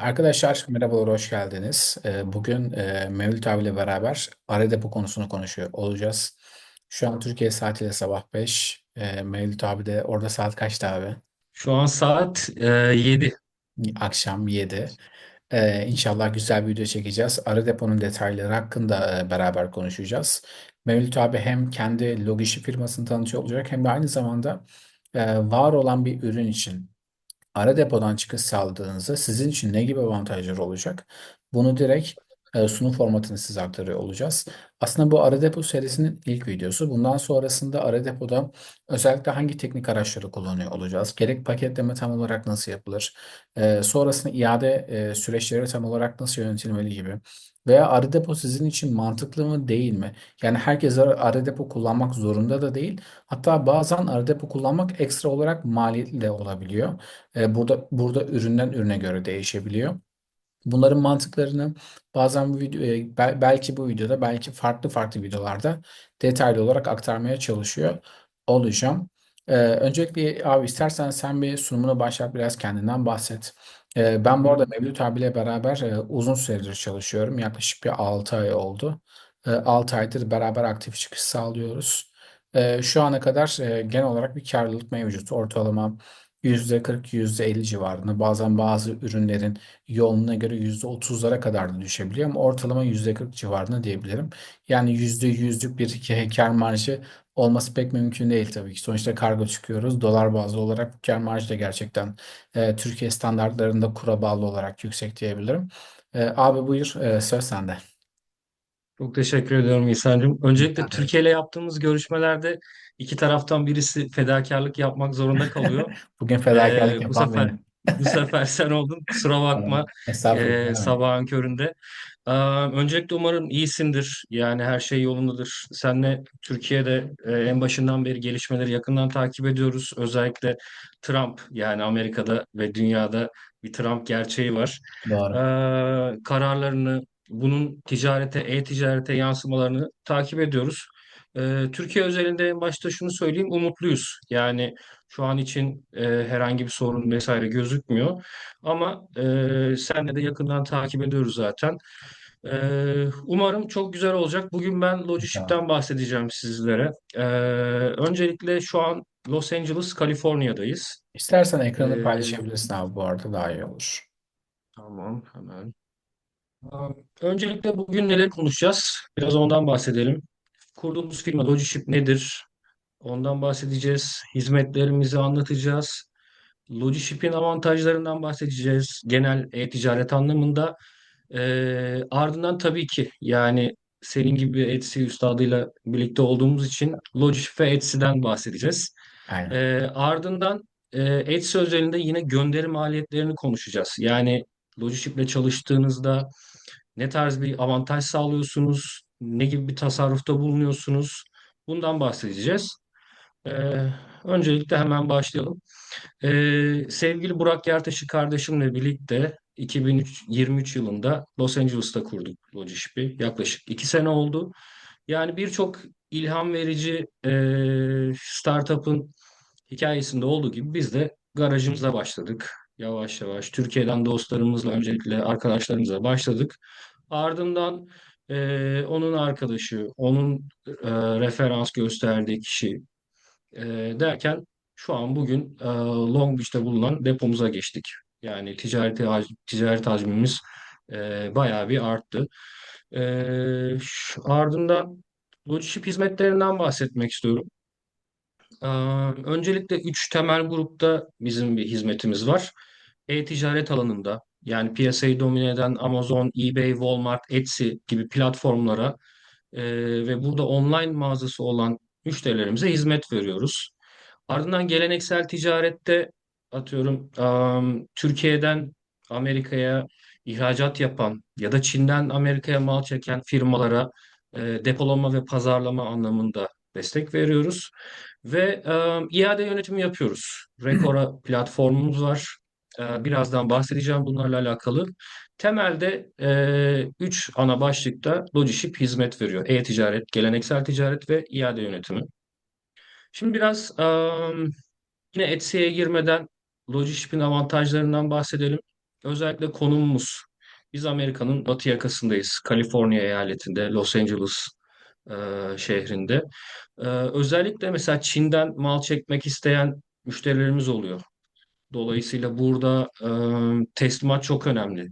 Arkadaşlar merhabalar, hoş geldiniz. Ee, Bugün e, Mevlüt abiyle beraber ara depo konusunu konuşuyor olacağız. Şu an Türkiye saatiyle sabah 5. Ee, Mevlüt abi de orada saat kaçtı abi? Şu an saat e, 7. Akşam 7. Ee, İnşallah güzel bir video çekeceğiz. Ara deponun detayları hakkında e, beraber konuşacağız. Mevlüt abi hem kendi Logişi firmasını tanıtıyor olacak hem de aynı zamanda e, var olan bir ürün için ara depodan çıkış sağladığınızda sizin için ne gibi avantajlar olacak? Bunu direkt e, sunum formatını size aktarıyor olacağız. Aslında bu ara depo serisinin ilk videosu. Bundan sonrasında ara depoda özellikle hangi teknik araçları kullanıyor olacağız? Gerek paketleme tam olarak nasıl yapılır? E, sonrasında iade e, süreçleri tam olarak nasıl yönetilmeli gibi. Veya ara depo sizin için mantıklı mı değil mi? Yani herkes ara depo kullanmak zorunda da değil. Hatta bazen ara depo kullanmak ekstra olarak maliyetli de olabiliyor. E, burada burada üründen ürüne göre değişebiliyor. Bunların mantıklarını bazen bu video, e, bel- belki bu videoda belki farklı farklı videolarda detaylı olarak aktarmaya çalışıyor olacağım. E, öncelikle abi istersen sen bir sunumunu başlat biraz kendinden bahset. E, Hı ben bu arada Mevlüt abiyle beraber e, uzun süredir çalışıyorum. Yaklaşık bir 6 ay oldu. E, 6 aydır beraber aktif çıkış sağlıyoruz. E, şu ana kadar e, genel olarak bir karlılık mevcut. Ortalama %40, %50 civarında. Bazen bazı ürünlerin yoğunluğuna göre %30'lara kadar da düşebiliyor ama ortalama %40 civarında diyebilirim. Yani %100'lük bir kar marjı olması pek mümkün değil tabii ki. Sonuçta kargo çıkıyoruz. Dolar bazlı olarak bu kar marjı da gerçekten e, Türkiye standartlarında kura bağlı olarak yüksek diyebilirim. E, abi buyur, e, söz sende. Çok teşekkür ediyorum İhsan'cığım. Öncelikle ederim. Türkiye ile yaptığımız görüşmelerde iki taraftan birisi fedakarlık yapmak zorunda kalıyor. Bugün fedakarlık E, bu yapan sefer benim. bu sefer sen oldun. Kusura bakma. E, demek. sabahın köründe. E, öncelikle umarım iyisindir. Yani her şey yolundadır. Senle Türkiye'de e, en başından beri gelişmeleri yakından takip ediyoruz. Özellikle Trump yani Amerika'da ve dünyada bir Trump gerçeği var. Doğru. kararlarını, bunun ticarete, e-ticarete yansımalarını takip ediyoruz. E, Türkiye özelinde en başta şunu söyleyeyim, umutluyuz. Yani şu an için e, herhangi bir sorun vesaire gözükmüyor. Ama e, senle de yakından takip ediyoruz zaten. E, umarım çok güzel olacak. Bugün ben. Logiship'ten bahsedeceğim sizlere. E, öncelikle şu an Los Angeles, Kaliforniya'dayız. İstersen ekranı paylaşabilirsin abi bu arada daha iyi olur. tamam, hemen. Öncelikle bugün neler konuşacağız? Biraz ondan bahsedelim. Kurduğumuz firma Logiship nedir? Ondan bahsedeceğiz. Hizmetlerimizi anlatacağız. Logiship'in avantajlarından bahsedeceğiz. Genel e-ticaret anlamında. Ee, ardından tabii ki yani senin gibi Etsy üstadıyla birlikte olduğumuz için Logiship ve Etsy'den bahsedeceğiz. Aynen. Ee, ardından e, Etsy özelinde yine gönderi maliyetlerini konuşacağız. Yani Logiship'le çalıştığınızda ne tarz bir avantaj sağlıyorsunuz? Ne gibi bir tasarrufta bulunuyorsunuz? Bundan bahsedeceğiz. Ee, öncelikle hemen başlayalım. Ee, sevgili Burak Yertaşı kardeşimle birlikte 2023 yılında Los Angeles'ta kurduk Logiship'i. Yaklaşık iki sene oldu. Yani birçok ilham verici e, startup'ın hikayesinde olduğu gibi biz de garajımıza başladık. Yavaş yavaş Türkiye'den dostlarımızla öncelikle arkadaşlarımızla başladık. Ardından e, onun arkadaşı, onun e, referans gösterdiği kişi e, derken şu an bugün e, Long Beach'te bulunan depomuza geçtik. Yani ticareti ticaret hacmimiz e, bayağı bir arttı. E, şu- ardından lojistik hizmetlerinden bahsetmek istiyorum. E, öncelikle üç temel grupta bizim bir hizmetimiz var. E-ticaret alanında yani piyasayı domine eden Amazon, eBay, Walmart, Etsy gibi platformlara e, ve burada online mağazası olan müşterilerimize hizmet veriyoruz. Ardından geleneksel ticarette atıyorum am, Türkiye'den Amerika'ya ihracat yapan ya da Çin'den Amerika'ya mal çeken firmalara e, depolama ve pazarlama anlamında destek veriyoruz. Ve am, iade yönetimi yapıyoruz. Rekora platformumuz var. E, birazdan bahsedeceğim bunlarla alakalı. Temelde e, üç ana başlıkta Logiship hizmet veriyor. E-ticaret, geleneksel ticaret ve iade yönetimi. Şimdi biraz am, yine Etsy'ye girmeden Logiship'in avantajlarından bahsedelim. özellikle konumumuz. Biz Amerika'nın batı yakasındayız. Kaliforniya eyaletinde, Los Angeles e, şehrinde. E, özellikle mesela Çin'den mal çekmek isteyen müşterilerimiz oluyor. Dolayısıyla burada e, teslimat çok önemli.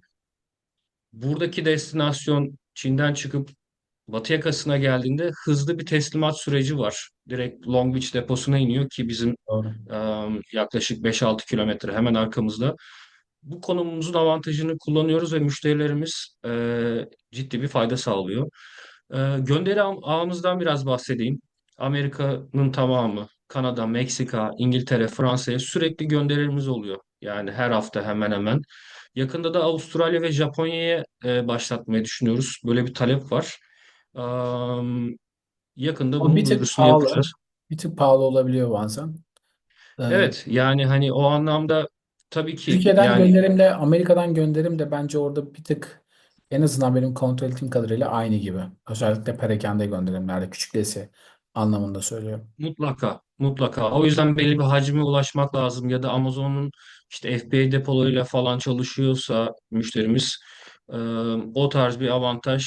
Buradaki destinasyon Çin'den çıkıp Batı yakasına geldiğinde hızlı bir teslimat süreci var. Direkt Long Beach deposuna iniyor ki bizim e, yaklaşık 5-6 kilometre hemen arkamızda. Bu konumumuzun avantajını kullanıyoruz ve müşterilerimiz e, ciddi bir fayda sağlıyor. E, gönderi ağ- ağımızdan biraz bahsedeyim. Amerika'nın tamamı, Kanada, Meksika, İngiltere, Fransa'ya sürekli gönderimiz oluyor. Yani her hafta hemen hemen. Yakında da Avustralya ve Japonya'ya e, başlatmayı düşünüyoruz. Böyle bir talep var. Am, yakında Ama bir bunun tık duyurusunu pahalı. yapacağız. Bir tık pahalı olabiliyor bazen. Ee, Evet, yani hani o anlamda tabii ki Türkiye'den yani gönderimle Amerika'dan gönderim de bence orada bir tık en azından benim kontrol ettiğim kadarıyla aynı gibi. Özellikle perakende gönderimlerde küçüklesi anlamında söylüyorum. Mutlaka, mutlaka. O yüzden belli bir hacme ulaşmak lazım ya da Amazon'un işte FBA depolarıyla falan çalışıyorsa müşterimiz e, o tarz bir avantaj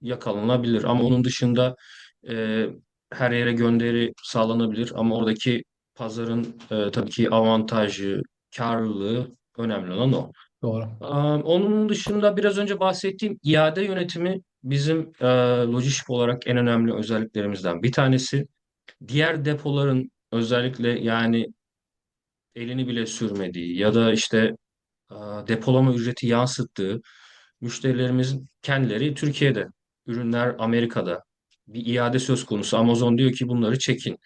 yakalanabilir. Ama onun dışında e, her yere gönderi sağlanabilir. Ama oradaki pazarın e, tabii ki avantajı, karlılığı önemli olan o. Doğru. E, onun dışında biraz önce bahsettiğim iade yönetimi bizim e, lojistik olarak en önemli özelliklerimizden bir tanesi. Diğer depoların özellikle yani elini bile sürmediği ya da işte e, depolama ücreti yansıttığı müşterilerimizin kendileri Türkiye'de, ürünler Amerika'da. Bir iade söz konusu. Amazon diyor ki bunları çekin.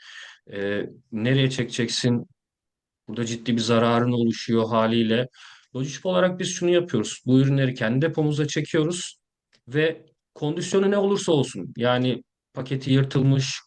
E, nereye çekeceksin? Burada ciddi bir zararın oluşuyor haliyle. Lojistik olarak biz şunu yapıyoruz. Bu ürünleri kendi depomuza çekiyoruz ve kondisyonu ne olursa olsun yani paketi yırtılmış,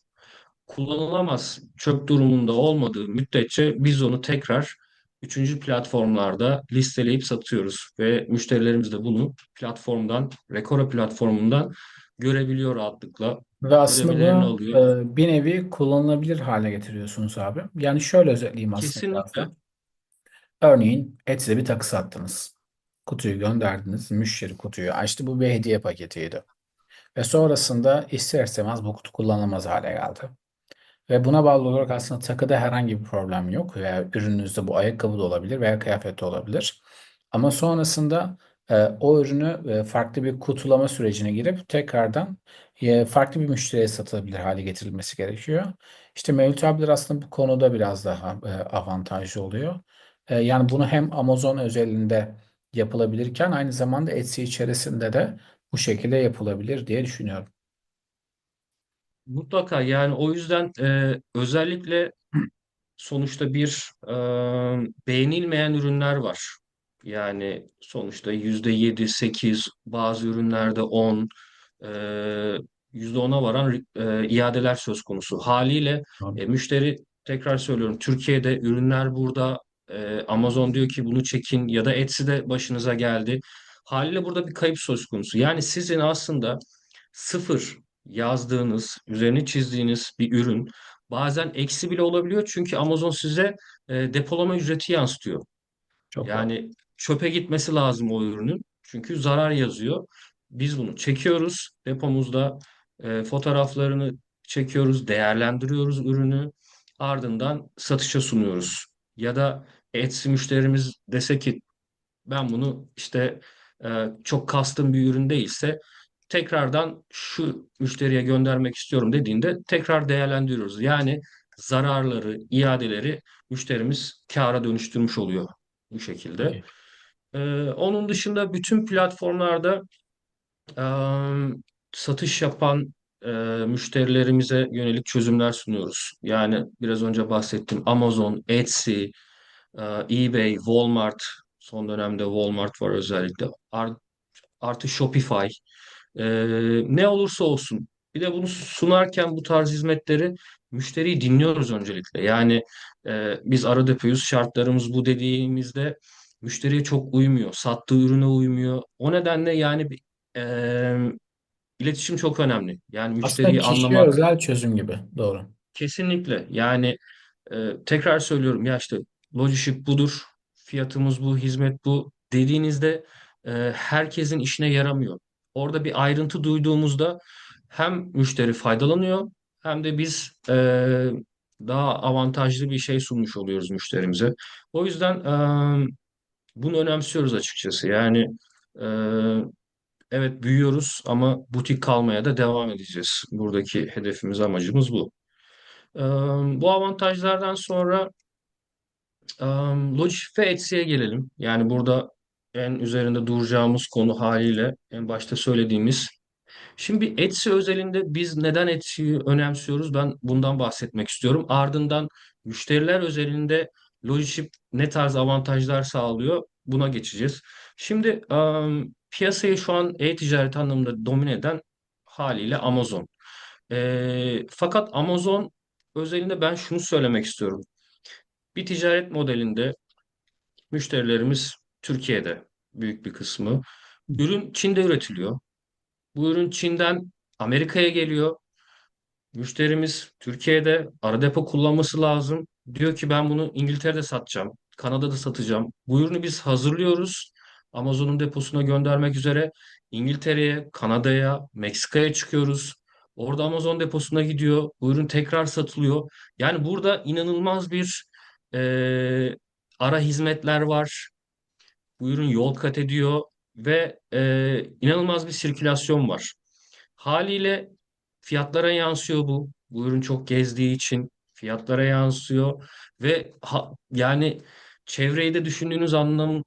kullanılamaz çöp durumunda olmadığı müddetçe biz onu tekrar üçüncü platformlarda listeleyip satıyoruz ve müşterilerimiz de bunu platformdan, Rekora platformundan görebiliyor rahatlıkla. Ve aslında bunu e, bir nevi kullanılabilir hale getiriyorsunuz abi. Yani şöyle özetleyeyim aslında Kesinlikle. Örneğin Etsy'de bir takı sattınız. Kutuyu gönderdiniz. Müşteri kutuyu açtı. Bu bir hediye paketiydi. Ve sonrasında ister istemez bu kutu kullanılamaz hale geldi. Ve buna bağlı olarak aslında takıda herhangi bir problem yok. Veya ürününüzde bu ayakkabı da olabilir veya kıyafet de olabilir. Ama sonrasında e, o ürünü e, farklı bir kutulama sürecine girip tekrardan e, farklı bir müşteriye satılabilir hale getirilmesi gerekiyor. İşte Mevlüt abiler aslında bu konuda biraz daha avantajlı oluyor. Yani bunu hem Amazon özelinde yapılabilirken aynı zamanda Etsy içerisinde de bu şekilde yapılabilir diye düşünüyorum. Mutlaka yani o yüzden e, özellikle sonuçta bir e, beğenilmeyen ürünler var. Yani sonuçta yüzde yedi, sekiz, bazı ürünlerde on, e, yüzde ona varan e, iadeler söz konusu. Haliyle e, müşteri tekrar söylüyorum Türkiye'de ürünler burada e, Amazon diyor ki bunu çekin ya da Etsy'de başınıza geldi. Haliyle burada bir kayıp söz konusu. Yani sizin aslında sıfır yazdığınız, üzerine çizdiğiniz bir ürün Bazen eksi bile olabiliyor çünkü Amazon size e, depolama ücreti yansıtıyor. Çok. Yani çöpe gitmesi lazım o ürünün. Çünkü zarar yazıyor. Biz bunu çekiyoruz depomuzda e, fotoğraflarını çekiyoruz, değerlendiriyoruz ürünü. Ardından satışa sunuyoruz. Ya da Etsy müşterimiz dese ki ben bunu işte e, çok kastım bir ürün değilse tekrardan şu müşteriye göndermek istiyorum dediğinde tekrar değerlendiriyoruz. Yani zararları, iadeleri müşterimiz kâra dönüştürmüş oluyor bu şekilde. Okey. E, onun dışında bütün platformlarda e, satış yapan e, müşterilerimize yönelik çözümler sunuyoruz. Yani biraz önce bahsettim Amazon, Etsy, ee, eBay, Walmart, son dönemde Walmart var özellikle. Art- Artı Shopify. Ee, ne olursa olsun. Bir de bunu sunarken bu tarz hizmetleri müşteriyi dinliyoruz öncelikle. Yani e, biz ara depoyuz, şartlarımız bu dediğimizde müşteriye çok uymuyor. Sattığı ürüne uymuyor. O nedenle yani e, iletişim çok önemli. Yani Aslında müşteriyi kişiye anlamak özel çözüm gibi. Doğru. kesinlikle. Yani e, tekrar söylüyorum ya işte Logiship budur, fiyatımız bu, hizmet bu. dediğinizde e, herkesin işine yaramıyor. Orada bir ayrıntı duyduğumuzda hem müşteri faydalanıyor hem de biz e, daha avantajlı bir şey sunmuş oluyoruz müşterimize. O yüzden e, bunu önemsiyoruz açıkçası. Yani e, evet büyüyoruz ama butik kalmaya da devam edeceğiz. Buradaki hedefimiz, amacımız bu. E, bu avantajlardan sonra e, Logify ve Etsy'ye gelelim. Yani burada en üzerinde duracağımız konu haliyle en başta söylediğimiz Şimdi Etsy özelinde biz neden Etsy'yi önemsiyoruz? Ben bundan bahsetmek istiyorum. Ardından müşteriler özelinde Logiship ne tarz avantajlar sağlıyor? Buna geçeceğiz. Şimdi em, piyasayı şu an e-ticaret anlamında domine eden haliyle Amazon. E, fakat Amazon özelinde ben şunu söylemek istiyorum. Bir ticaret modelinde müşterilerimiz Türkiye'de büyük bir kısmı. Ürün Çin'de üretiliyor. Bu ürün Çin'den Amerika'ya geliyor. Müşterimiz Türkiye'de ara depo kullanması lazım. Diyor ki ben bunu İngiltere'de satacağım, Kanada'da satacağım. Bu ürünü biz hazırlıyoruz. Amazon'un deposuna göndermek üzere İngiltere'ye, Kanada'ya, Meksika'ya çıkıyoruz. Orada Amazon deposuna gidiyor. Bu ürün tekrar satılıyor. Yani burada inanılmaz bir e, ara hizmetler var. Bu ürün yol kat ediyor ve e, inanılmaz bir sirkülasyon var. Haliyle fiyatlara yansıyor bu. Bu ürün çok gezdiği için fiyatlara yansıyor ve ha- yani çevreyi de düşündüğünüz anlam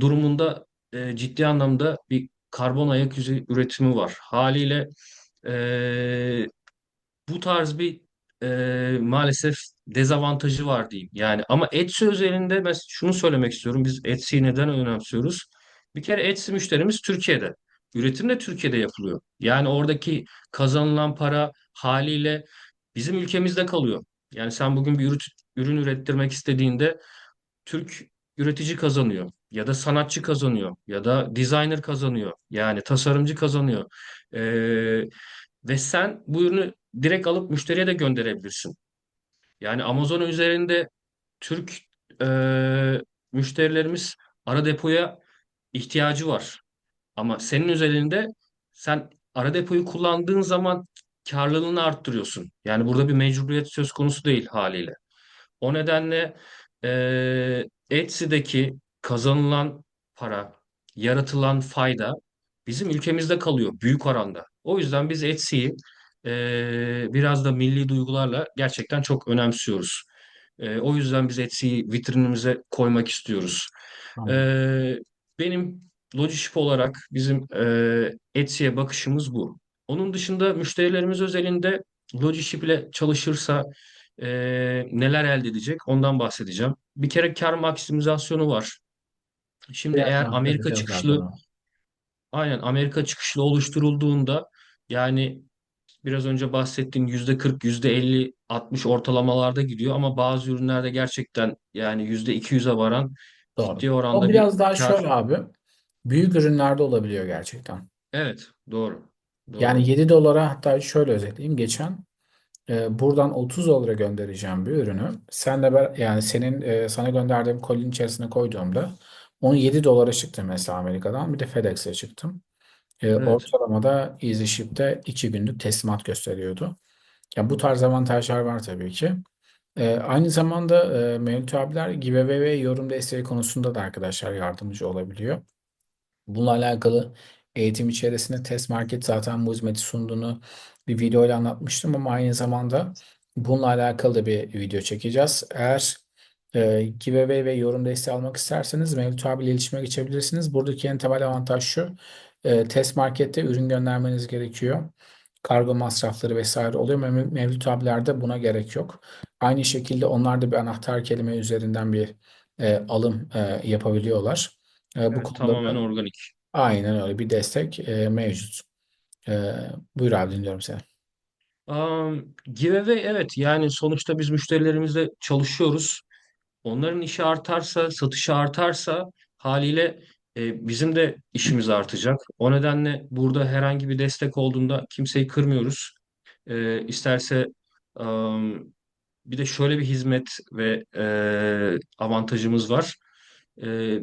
durumunda e, ciddi anlamda bir karbon ayak izi üretimi var. Haliyle e, bu tarz bir e, maalesef dezavantajı var diyeyim. Yani ama Etsy özelinde ben şunu söylemek istiyorum. Biz Etsy'yi neden önemsiyoruz? Bir kere Etsy müşterimiz Türkiye'de. Üretim de Türkiye'de yapılıyor. Yani oradaki kazanılan para haliyle bizim ülkemizde kalıyor. Yani sen bugün bir ürün, ürettirmek istediğinde Türk üretici kazanıyor ya da sanatçı kazanıyor ya da designer kazanıyor. Yani tasarımcı kazanıyor. Ee, ve sen bu ürünü direkt alıp müşteriye de gönderebilirsin. Yani Amazon üzerinde Türk e, müşterilerimiz ara depoya ihtiyacı var. Ama senin üzerinde sen ara depoyu kullandığın zaman karlılığını arttırıyorsun. Yani burada bir mecburiyet söz konusu değil haliyle. O nedenle e, Etsy'deki kazanılan para, yaratılan fayda bizim ülkemizde kalıyor büyük oranda. O yüzden biz Etsy'yi e, biraz da milli duygularla gerçekten çok önemsiyoruz. E, o yüzden biz Etsy'yi vitrinimize koymak istiyoruz. E, benim Logiship olarak bizim e, Etsy'ye bakışımız bu. Onun dışında müşterilerimiz özelinde Logiship ile çalışırsa e, neler elde edecek ondan bahsedeceğim. Bir kere kar maksimizasyonu var. Şimdi eğer Amerika zaten çıkışlı aynen Amerika çıkışlı oluşturulduğunda yani biraz önce bahsettiğim yüzde 40, yüzde 50, 60 ortalamalarda gidiyor ama bazı ürünlerde gerçekten yani yüzde 200'e varan Doğru. ciddi O oranda bir biraz daha kar. şöyle abi. Büyük ürünlerde olabiliyor gerçekten. Evet, doğru. Yani Doğru. 7 dolara hatta şöyle özetleyeyim. Geçen e, buradan 30 dolara göndereceğim bir ürünü. Sen de ben, yani senin e, sana gönderdiğim kolinin içerisine koyduğumda onu 7 dolara çıktı mesela Amerika'dan. Bir de FedEx'e çıktım. E, Evet. ortalamada EasyShip'te 2 günlük teslimat gösteriyordu. Ya bu tarz avantajlar var tabii ki. E, aynı zamanda e, Mevlüt abiler giveaway ve yorum desteği konusunda da arkadaşlar yardımcı olabiliyor. Bununla alakalı eğitim içerisinde Test Market zaten bu hizmeti sunduğunu bir video ile anlatmıştım ama aynı zamanda bununla alakalı da bir video çekeceğiz. Eğer e, giveaway ve yorum desteği almak isterseniz Mevlüt abiyle iletişime geçebilirsiniz. Buradaki en temel avantaj şu. E, Test Market'te ürün göndermeniz gerekiyor. Kargo masrafları vesaire oluyor. Mev- Mevlüt abilerde buna gerek yok. Aynı şekilde onlar da bir anahtar kelime üzerinden bir e, alım e, yapabiliyorlar. E, bu Evet, konuda tamamen da organik. aynen öyle bir destek e, mevcut. E, buyur abi dinliyorum seni. Um, giveaway evet yani sonuçta biz müşterilerimizle çalışıyoruz. Onların işi artarsa, satışı artarsa haliyle e, bizim de işimiz artacak. O nedenle burada herhangi bir destek olduğunda kimseyi kırmıyoruz. E, isterse um, bir de şöyle bir hizmet ve e, avantajımız var. E,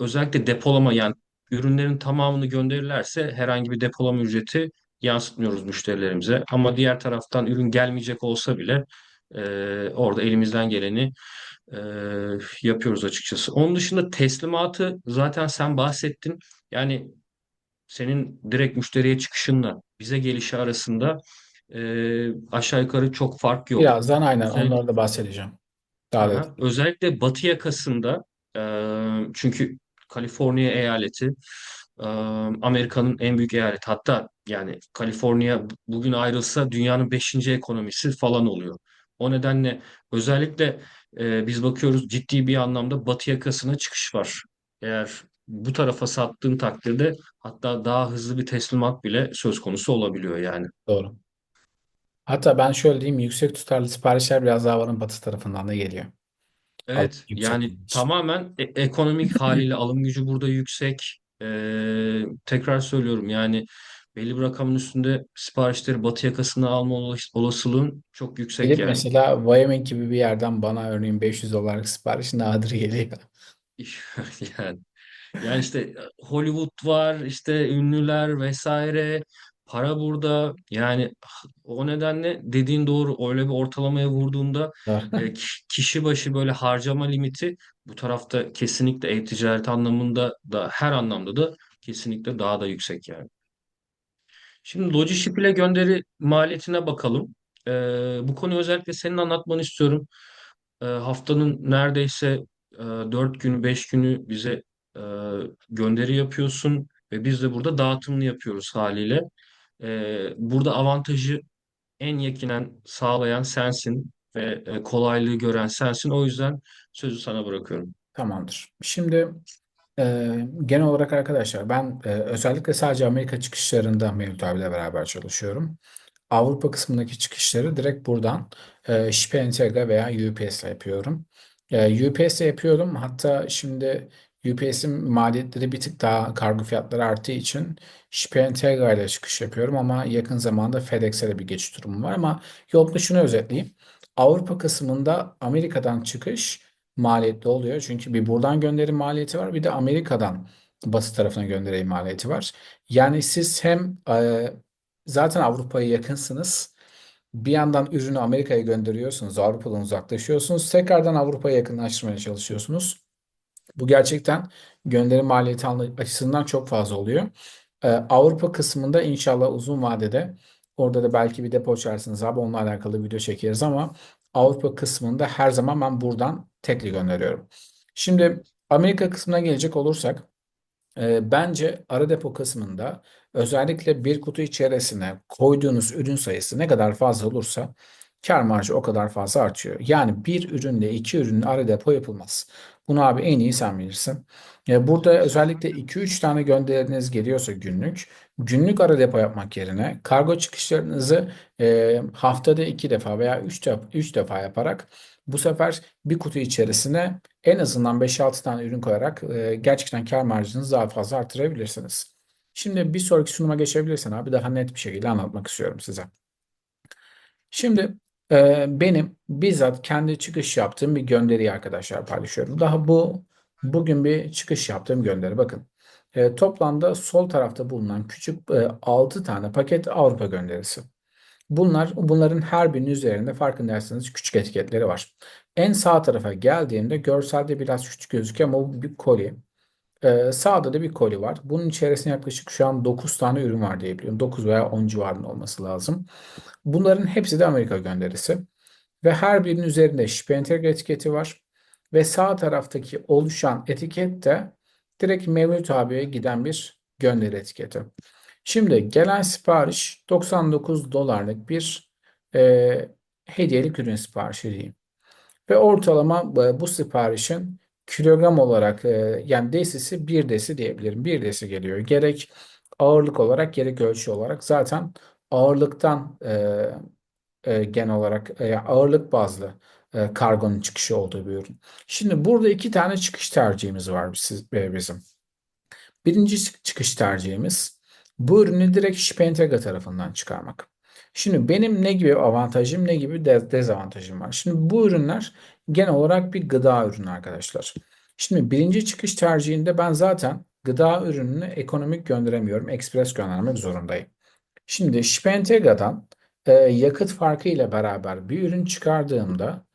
özellikle depolama yani ürünlerin tamamını gönderirlerse herhangi bir depolama ücreti yansıtmıyoruz müşterilerimize. Ama diğer taraftan ürün gelmeyecek olsa bile e, orada elimizden geleni e, yapıyoruz açıkçası. Onun dışında teslimatı zaten sen bahsettin. Yani senin direkt müşteriye çıkışınla bize gelişi arasında e, aşağı yukarı çok fark yok. Birazdan aynen Özellikle, onları da bahsedeceğim. Daha aha, özellikle batı yakasında e, çünkü Kaliforniya eyaleti e, Amerika'nın en büyük eyaleti. Hatta yani Kaliforniya bugün ayrılsa dünyanın beşinci ekonomisi falan oluyor. O nedenle özellikle e, biz bakıyoruz ciddi bir anlamda batı yakasına çıkış var. Eğer bu tarafa sattığın takdirde hatta daha hızlı bir teslimat bile söz konusu olabiliyor yani. Doğru. Hatta ben şöyle diyeyim yüksek tutarlı siparişler biraz daha varın batı tarafından da geliyor. Evet yüksek yani için. tamamen e- ekonomik haliyle alım gücü burada yüksek. Ee, tekrar söylüyorum yani belli bir rakamın üstünde siparişleri batı yakasına alma olas- olasılığın çok yüksek Gidip yani. mesela Wyoming gibi bir yerden bana örneğin 500 dolarlık sipariş nadir geliyor. Yani Yani işte Hollywood var, işte ünlüler vesaire. Para burada. Yani o nedenle dediğin doğru. Öyle bir ortalamaya vurduğunda e, ki- kişi başı böyle harcama limiti bu tarafta kesinlikle e-ticaret anlamında da her anlamda da kesinlikle daha da yüksek yani. Şimdi Logiship ile gönderi maliyetine bakalım. E, bu konuyu özellikle senin anlatmanı istiyorum. E, haftanın neredeyse e, 4 günü 5 günü bize e, gönderi yapıyorsun ve biz de burada dağıtımını yapıyoruz haliyle. E, burada avantajı en yakinen sağlayan sensin ve e, kolaylığı gören sensin. O yüzden sözü sana bırakıyorum. Tamamdır. Şimdi genel olarak arkadaşlar ben e, özellikle sadece Amerika çıkışlarında Mevlüt abiyle beraber çalışıyorum. Avrupa kısmındaki çıkışları direkt buradan e, Entegre veya UPS ile yapıyorum. E, UPS ile yapıyorum. Hatta şimdi UPS'in maliyetleri bir tık daha kargo fiyatları arttığı için Entegre ile çıkış yapıyorum ama yakın zamanda FedEx'e de bir geçiş durumu var ama yolda şunu özetleyeyim. Avrupa kısmında Amerika'dan çıkış maliyetli oluyor. Çünkü bir buradan gönderim maliyeti var bir de Amerika'dan batı tarafına gönderim maliyeti var. Yani siz hem e, Zaten Avrupa'ya yakınsınız. Bir yandan ürünü Amerika'ya gönderiyorsunuz, Avrupa'dan uzaklaşıyorsunuz. Tekrardan Avrupa'ya yakınlaştırmaya çalışıyorsunuz. Bu gerçekten gönderim maliyeti açısından çok fazla oluyor. Ee, Avrupa kısmında inşallah uzun vadede orada da belki bir depo açarsınız abi onunla alakalı video çekeriz ama Avrupa kısmında her zaman ben buradan tekli gönderiyorum. Şimdi Amerika kısmına gelecek olursak e, bence ara depo kısmında özellikle bir kutu içerisine koyduğunuz ürün sayısı ne kadar fazla olursa kar marjı o kadar fazla artıyor. Yani bir ürünle iki ürünün ara depo yapılmaz. Bunu abi en iyi sen bilirsin. E, burada özellikle iki üç tane gönderiniz geliyorsa günlük, günlük ara depo yapmak yerine kargo çıkışlarınızı e, haftada 2 defa veya 3 defa, üç defa yaparak bu sefer bir kutu içerisine en azından beş altı tane ürün koyarak e, gerçekten kar marjınızı daha fazla artırabilirsiniz. Şimdi bir sonraki sunuma geçebilirsen abi daha net bir şekilde anlatmak istiyorum size. Şimdi e, benim bizzat kendi çıkış yaptığım bir gönderiyi arkadaşlar paylaşıyorum. Daha bu bugün bir çıkış yaptığım gönderi bakın. E, toplamda sol tarafta bulunan küçük e, 6 tane paket Avrupa gönderisi. Bunlar, bunların her birinin üzerinde farkındaysanız küçük etiketleri var. En sağ tarafa geldiğimde görselde biraz küçük gözüküyor ama bu bir koli. Ee, sağda da bir koli var. Bunun içerisinde yaklaşık şu an 9 tane ürün var diye biliyorum. 9 veya 10 civarında olması lazım. Bunların hepsi de Amerika gönderisi. Ve her birinin üzerinde Entegre etiketi var. Ve sağ taraftaki oluşan etiket de direkt Mevlüt abiye giden bir gönderi etiketi. Şimdi gelen sipariş 99 dolarlık bir e, hediyelik ürün siparişi diyeyim. Ve ortalama e, bu siparişin kilogram olarak e, yani desisi bir desi diyebilirim. Bir desi geliyor. Gerek ağırlık olarak gerek ölçü olarak zaten ağırlıktan e, e, genel olarak e, ağırlık bazlı e, kargonun çıkışı olduğu bir ürün. Şimdi burada iki tane çıkış tercihimiz var e, bizim. Birinci çık- çıkış tercihimiz bu ürünü direkt Spentegra tarafından çıkarmak. Şimdi benim ne gibi avantajım ne gibi de- dezavantajım var. Şimdi bu ürünler genel olarak bir gıda ürünü arkadaşlar. Şimdi birinci çıkış tercihinde ben zaten gıda ürününü ekonomik gönderemiyorum. Ekspres göndermek zorundayım. Şimdi Spentega'dan e, yakıt farkı ile beraber bir ürün çıkardığımda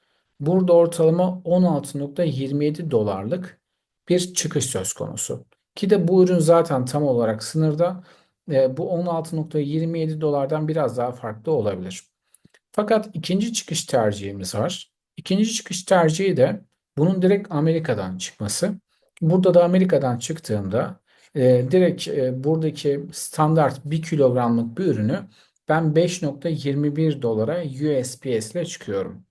burada ortalama 16.27 dolarlık bir çıkış söz konusu. Ki de bu ürün zaten tam olarak sınırda. E, bu 16.27 dolardan biraz daha farklı olabilir. Fakat ikinci çıkış tercihimiz var. İkinci çıkış tercihi de bunun direkt Amerika'dan çıkması. Burada da Amerika'dan çıktığında e, direkt e, buradaki standart 1 kilogramlık bir ürünü ben 5.21 dolara USPS ile çıkıyorum.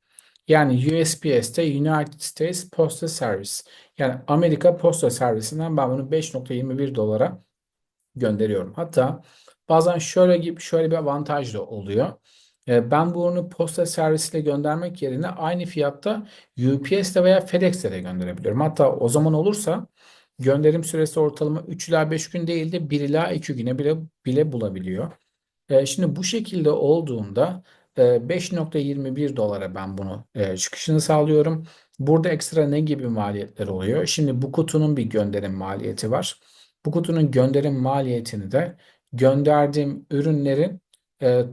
Yani USPS'te United States Postal Service. Yani Amerika Posta Servisinden ben bunu 5.21 dolara gönderiyorum. Hatta bazen şöyle gibi şöyle bir avantaj da oluyor. E, Ben bu ürünü posta servisiyle göndermek yerine aynı fiyatta UPS'te veya FedEx'te de gönderebiliyorum. Hatta o zaman olursa gönderim süresi ortalama 3 ila 5 gün değil de 1 ila 2 güne bile, bile bulabiliyor. E, Şimdi bu şekilde olduğunda 5.21 dolara ben bunu çıkışını sağlıyorum. Burada ekstra ne gibi maliyetler oluyor? Şimdi bu kutunun bir gönderim maliyeti var. Bu kutunun gönderim maliyetini de gönderdiğim ürünlerin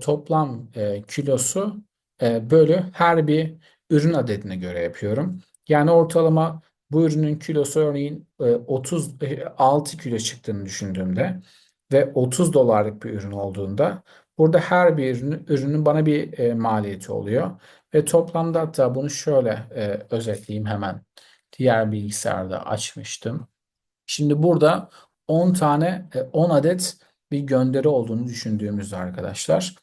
toplam kilosu bölü her bir ürün adedine göre yapıyorum. Yani ortalama bu ürünün kilosu örneğin e, 36 kilo çıktığını düşündüğümde ve 30 dolarlık bir ürün olduğunda burada her bir ürünün, bana bir e, maliyeti oluyor. Ve toplamda hatta bunu şöyle e, özetleyeyim hemen. Diğer bilgisayarda açmıştım. Şimdi burada 10 tane, e, 10 adet bir gönderi olduğunu düşündüğümüzde arkadaşlar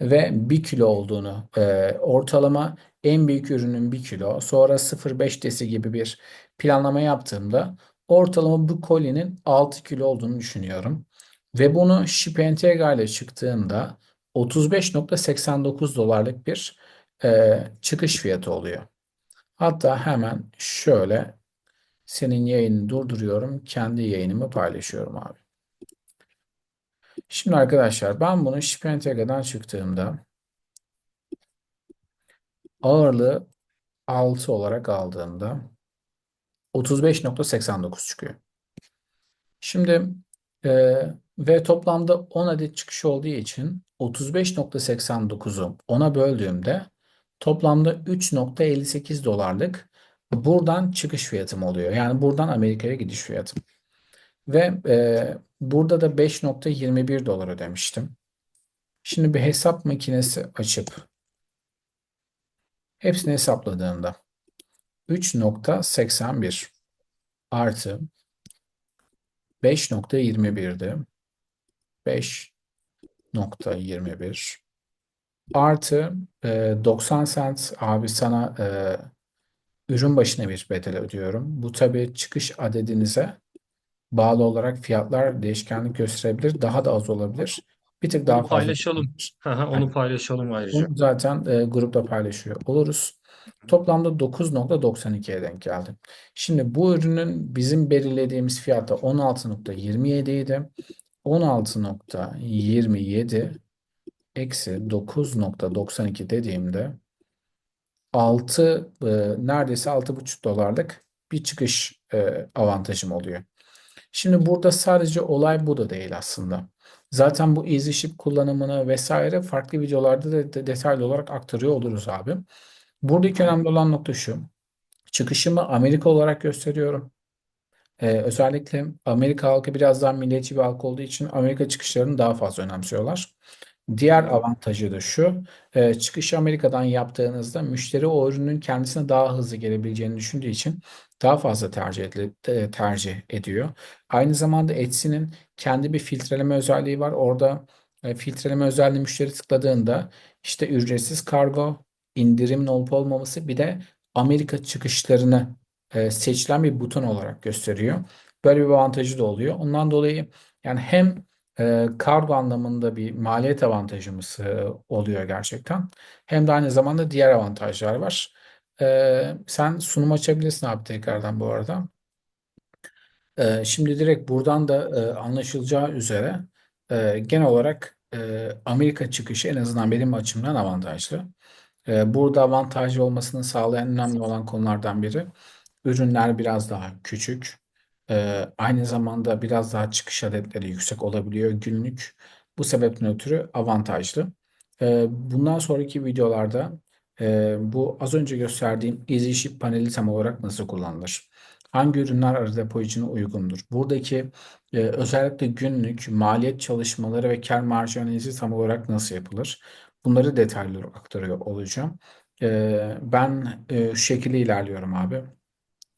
ve 1 kilo olduğunu e, ortalama en büyük ürünün 1 kilo sonra 0,5 desi gibi bir planlama yaptığımda ortalama bu kolinin 6 kilo olduğunu düşünüyorum. Ve bunu Ship ile çıktığında 35.89 dolarlık bir e, çıkış fiyatı oluyor. Hatta hemen şöyle senin yayını durduruyorum. Kendi yayınımı paylaşıyorum abi. Şimdi arkadaşlar ben bunu Ship çıktığımda ağırlığı 6 olarak aldığımda 35.89 çıkıyor. Şimdi e, ve toplamda 10 adet çıkış olduğu için 35.89'u 10'a böldüğümde toplamda 3.58 dolarlık buradan çıkış fiyatım oluyor. Yani buradan Amerika'ya gidiş fiyatım. Ve e, burada da 5.21 dolar ödemiştim. Şimdi bir hesap makinesi açıp hepsini hesapladığımda 3.81 artı 5.21'di. 5.21 artı e, 90 cent abi sana e, ürün başına bir bedel ödüyorum. Bu tabii çıkış adedinize bağlı olarak fiyatlar değişkenlik gösterebilir. Daha da az olabilir. Bir tık daha Onu fazla paylaşalım. Yani Onu paylaşalım ayrıca. bunu zaten e, grupta paylaşıyor oluruz. Toplamda 9.92'ye denk geldi. Şimdi bu ürünün bizim belirlediğimiz fiyatı 16.27 idi. 16.27 eksi 9.92 dediğimde 6 e, neredeyse 6,5 dolarlık bir çıkış e, avantajım oluyor. Şimdi burada sadece olay bu da değil aslında. Zaten bu EasyShip kullanımını vesaire farklı videolarda da de- detaylı olarak aktarıyor oluruz abi. Buradaki önemli olan nokta şu. Çıkışımı Amerika olarak gösteriyorum. Ee, özellikle Amerika halkı biraz daha milliyetçi bir halk olduğu için Amerika çıkışlarını daha fazla önemsiyorlar. Diğer avantajı da şu, e, çıkışı Amerika'dan yaptığınızda müşteri o ürünün kendisine daha hızlı gelebileceğini düşündüğü için daha fazla tercih, edili- e, tercih ediyor. Aynı zamanda Etsy'nin kendi bir filtreleme özelliği var. Orada e, filtreleme özelliği müşteri tıkladığında işte ücretsiz kargo, indirimin olup olmaması bir de Amerika çıkışlarını e, seçilen bir buton olarak gösteriyor. Böyle bir avantajı da oluyor. Ondan dolayı yani hem e, kargo anlamında bir maliyet avantajımız e, oluyor gerçekten. Hem de aynı zamanda diğer avantajlar var. E, sen sunum açabilirsin abi tekrardan bu arada. Şimdi direkt buradan da e, anlaşılacağı üzere genel olarak Amerika çıkışı en azından benim açımdan avantajlı. Burada avantajlı olmasını sağlayan önemli olan konulardan biri Ürünler biraz daha küçük. Ee, aynı zamanda biraz daha çıkış adetleri yüksek olabiliyor günlük. Bu sebepten ötürü avantajlı. Ee, bundan sonraki videolarda e, bu az önce gösterdiğim EasyShip paneli tam olarak nasıl kullanılır? Hangi ürünler arı depo için uygundur? Buradaki e, özellikle günlük maliyet çalışmaları ve kar marjı analizi tam olarak nasıl yapılır? Bunları detaylı aktarıyor olacağım. Ee, ben e, şu şekilde ilerliyorum abi.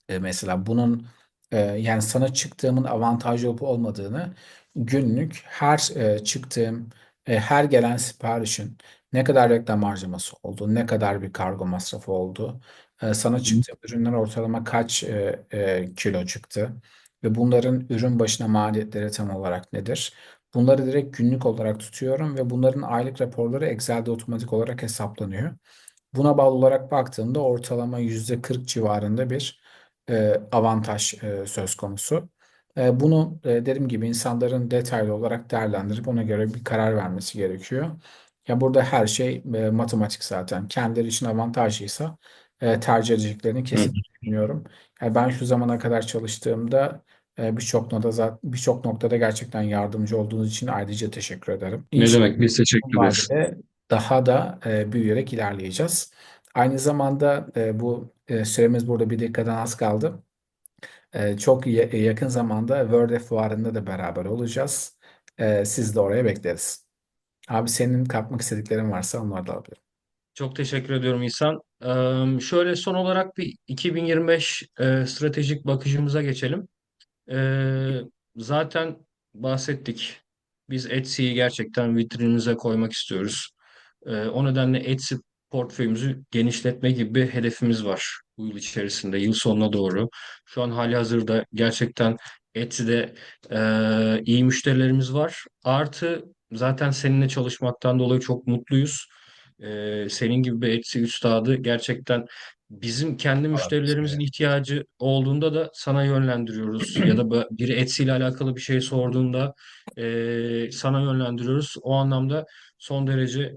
E, mesela bunun e, yani sana çıktığımın avantajlı olup olmadığını günlük her e, çıktığım e, her gelen siparişin ne kadar reklam harcaması oldu, ne kadar bir kargo masrafı oldu, e, sana çıktığım ürünler ortalama kaç e, e, kilo çıktı ve bunların ürün başına maliyetleri tam olarak nedir? Bunları direkt günlük olarak tutuyorum ve bunların aylık raporları Excel'de otomatik olarak hesaplanıyor. Buna bağlı olarak baktığımda ortalama %40 civarında bir e, avantaj e, söz konusu. E, bunu e, dediğim gibi insanların detaylı olarak değerlendirip ona göre bir karar vermesi gerekiyor. Ya burada her şey e, matematik zaten. Kendileri için avantajlıysa e, tercih edeceklerini kesin düşünüyorum. Yani ben şu zamana kadar çalıştığımda e, birçok noktada birçok noktada gerçekten yardımcı olduğunuz için ayrıca teşekkür ederim. Ne İnşallah demek? Biz teşekkür ederiz. daha da e, büyüyerek ilerleyeceğiz. Aynı zamanda e, bu e, süremiz burada bir dakikadan az kaldı. E, çok ya- yakın zamanda World Fuarı'nda da beraber olacağız. E, siz de oraya bekleriz. Abi senin katmak istediklerin varsa onları da alabilirim. Çok teşekkür ediyorum İhsan. Ee, şöyle son olarak bir 2025 e, stratejik bakışımıza geçelim. Ee, zaten bahsettik. Biz Etsy'yi gerçekten vitrinimize koymak istiyoruz. Ee, o nedenle Etsy portföyümüzü genişletme gibi bir hedefimiz var bu yıl içerisinde, yıl sonuna doğru. Şu an hali hazırda gerçekten Etsy'de e, iyi müşterilerimiz var. Artı zaten seninle çalışmaktan dolayı çok mutluyuz. Ee, senin gibi bir Etsy üstadı gerçekten bizim kendi müşterilerimizin ihtiyacı olduğunda da sana yönlendiriyoruz. Ya da biri Etsy ile alakalı bir şey sorduğunda e, sana yönlendiriyoruz. O anlamda son derece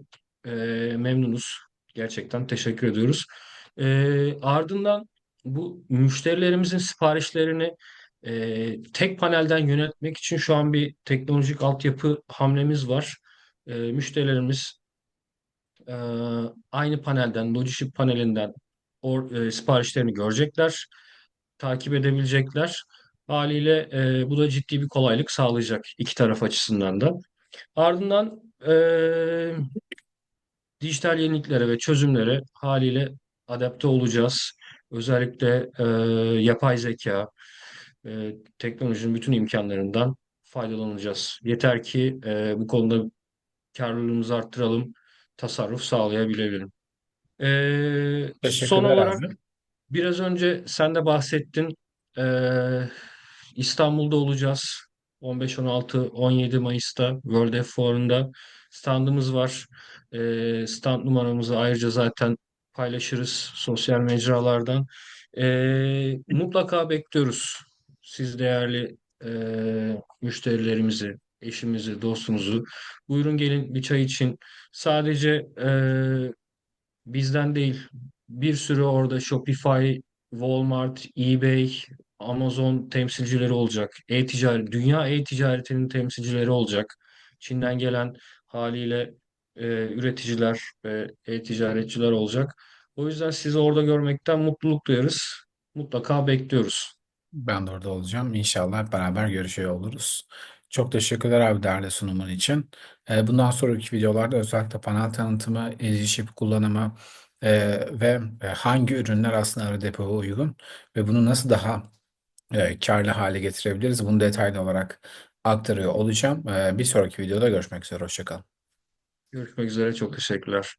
e, memnunuz. Gerçekten teşekkür ediyoruz. E, ardından bu müşterilerimizin siparişlerini e, tek panelden yönetmek için şu an bir teknolojik altyapı hamlemiz var. E, müşterilerimiz e, aynı panelden, Logiship panelinden or, e, siparişlerini görecekler, takip edebilecekler. Haliyle e, bu da ciddi bir kolaylık sağlayacak iki taraf açısından da. Ardından e, dijital yeniliklere ve çözümlere haliyle adapte olacağız. Özellikle e, yapay zeka, e, teknolojinin bütün imkanlarından faydalanacağız. Yeter ki e, bu konuda karlılığımızı arttıralım, tasarruf sağlayabilelim. Ee, son olarak abi. biraz önce sen de bahsettin. Ee, İstanbul'da olacağız. 15, 16, 17 Mayıs'ta World F Fuarı'nda standımız var. Ee, stand numaramızı ayrıca zaten paylaşırız sosyal mecralardan. Ee, mutlaka bekliyoruz. Siz değerli e, müşterilerimizi, eşimizi, dostumuzu. Buyurun gelin bir çay için. Sadece e, Bizden değil. Bir sürü orada Shopify, Walmart, eBay, Amazon temsilcileri olacak. E-ticaret, dünya e-ticaretinin temsilcileri olacak. Çin'den gelen haliyle e, üreticiler ve e-ticaretçiler olacak. O yüzden sizi orada görmekten mutluluk duyarız. Mutlaka bekliyoruz. Ben de orada olacağım. İnşallah beraber görüşüyor oluruz. Çok teşekkürler abi değerli sunumun için. Ee, bundan sonraki videolarda özellikle panel tanıtımı, erişim kullanımı e, ve e, hangi ürünler aslında arı depoya uygun ve bunu nasıl daha e, karlı hale getirebiliriz bunu detaylı olarak aktarıyor olacağım. Bir sonraki videoda görüşmek üzere. Hoşça kalın. Görüşmek üzere. Çok teşekkürler.